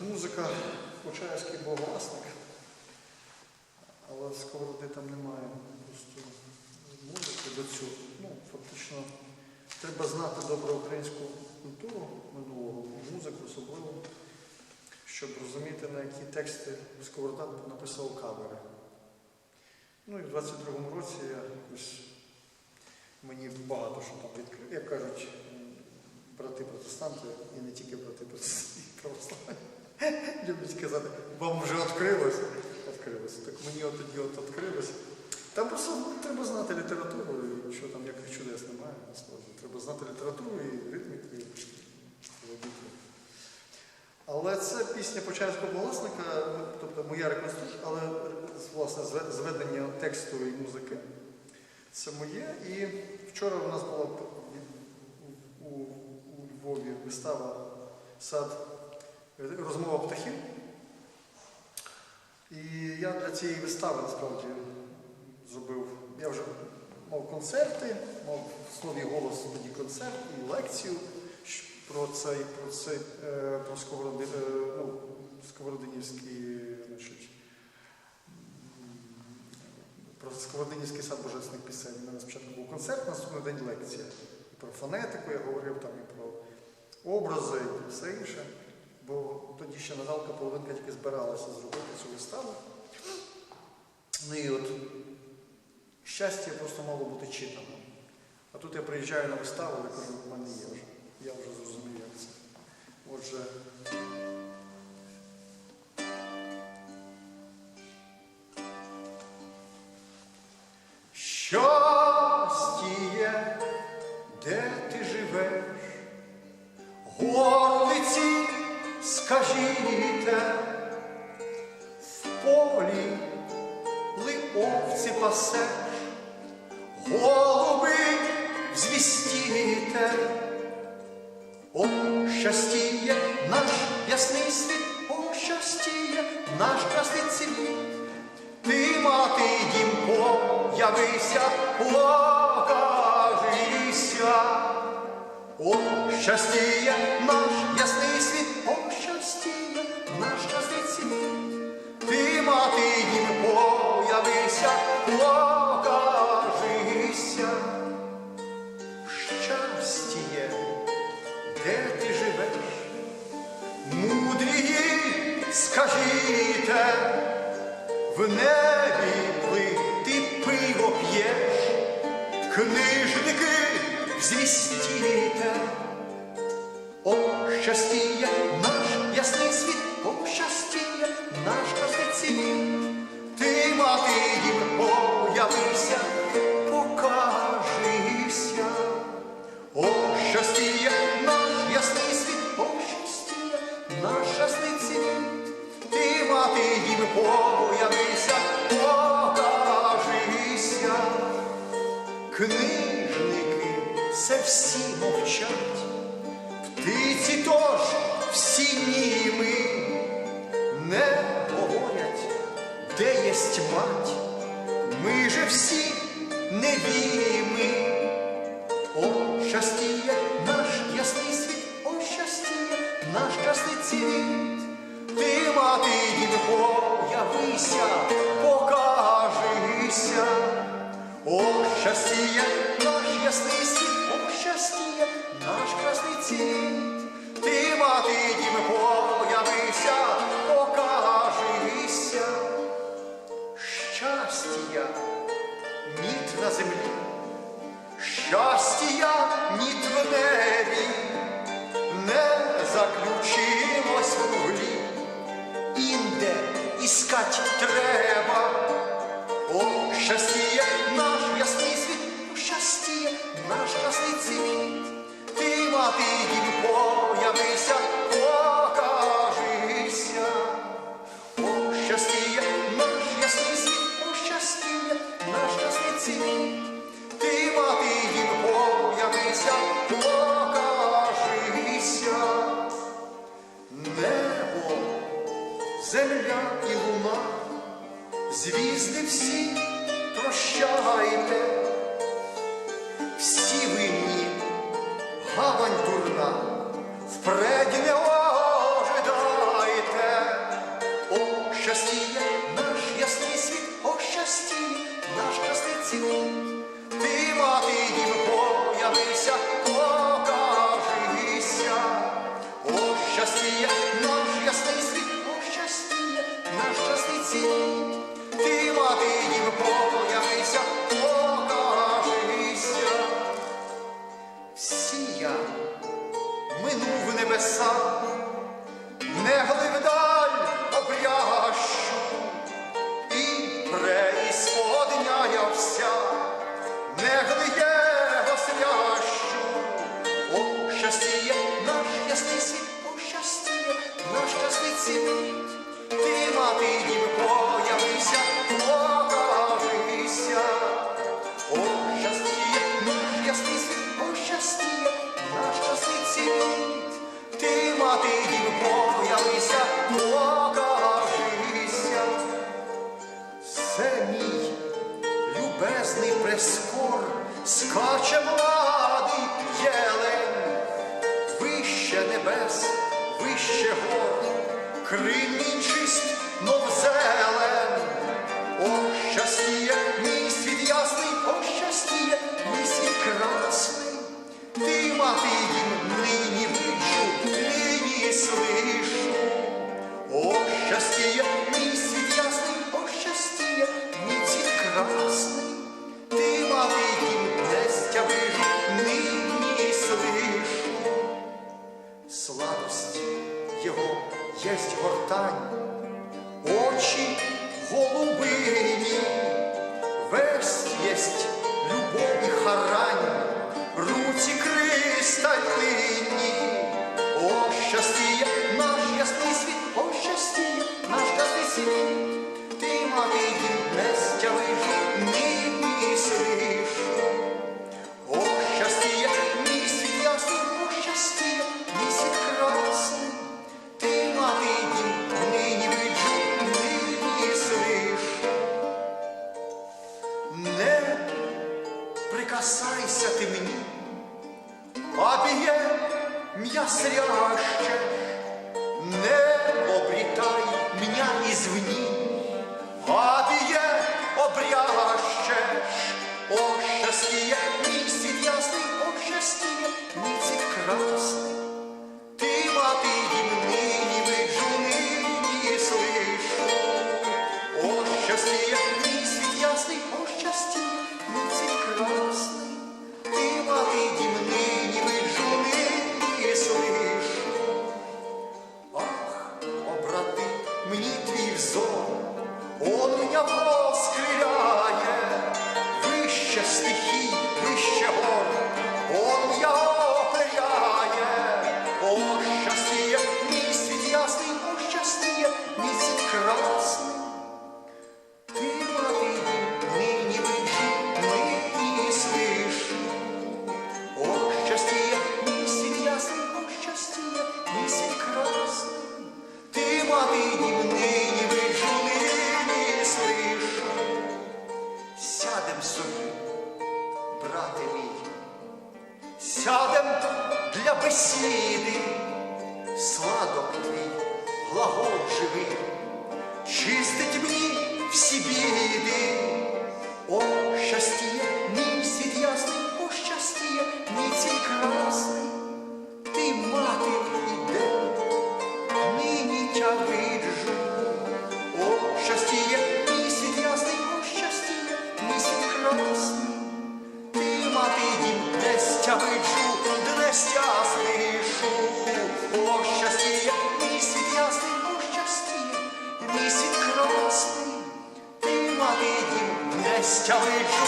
музика, Почаївський боголасник, але сковороди там немає просто музики до цього. Ну, фактично, треба знати добре українську культуру минулого, музику особливо, щоб розуміти, на які тексти Сковорода написав кавери. Ну і в 22-му році я якось мені багато що там відкрив. Як кажуть, брати протестанти і не тільки брати протестанти, православні. Люблять казати, вам вже відкрилось. Відкрилось. Так мені от тоді от відкрилось. Там просто ну, треба знати літературу, і що там яких чудес немає, насправді. Треба знати літературу і ритміку, і робити. Але це пісня Почаївського власника, тобто моя реконструкція, але власне зведення тексту і музики. Це моє. І вчора у нас була у, у, у Львові вистава сад розмова птахів. І я для цієї вистави насправді зробив. Я вже мав концерти, мав в слові голос тоді концерт і лекцію про цей, про цей, е, про Сковороди, е, ну, Сковородинівський, значить, про Сковородинівський сад божественних пісень. У мене спочатку був концерт, наступний день лекція. І про фонетику я говорив, там, і про образи, і про все інше. Ще Наталка половинка тільки збиралася зробити цю виставу. Ну і от щастя просто мало бути читано. А тут я приїжджаю на виставу і кажу, в мене є вже. Я вже зрозумів, як це. Отже, овці пасеш, голуби взвістіте. О, щастіє наш ясний світ, о, щастіє наш красний цвіт. Ти, мати, дім, появися, покажися. О, щастіє наш де ти живеш, мудрії, скажіте, в небі ли ти пиво п'єш, книжники звістіте. О, щастіє появися, покажися. Книжники все всі мовчать, птиці тож всі німи не говорять, де єсть мать, ми же всі невіми. О, щастіє наш ясний світ, о, щастіє наш красний цвіт. Ти, мати, дім, появися, покажися. О, щастіє наш ясний світ, о, щастіє наш красний цвіт. Ти, мати, дім, появися, покажися. Щастя, ніт на землі. Щастя земля і луна, звізди всі прощайте, всі винні, гавань дурна, впредь не ожидайте, о щастіє, наш ясний світ, о щастіє, наш красний цілий. зацінить, ти мати ніби появився, покажися. О, щасті, наш ясний о, щасті, наш часи цінить, ти мати ніби появився. Хрим но все. честь, любовь и харань, руки кры стальные. just sitting on your balls scream. сядем для бесіди, сладок твій, глагол живий, чистить мені всі біди, о щастя, мій світ ясний. 小一宙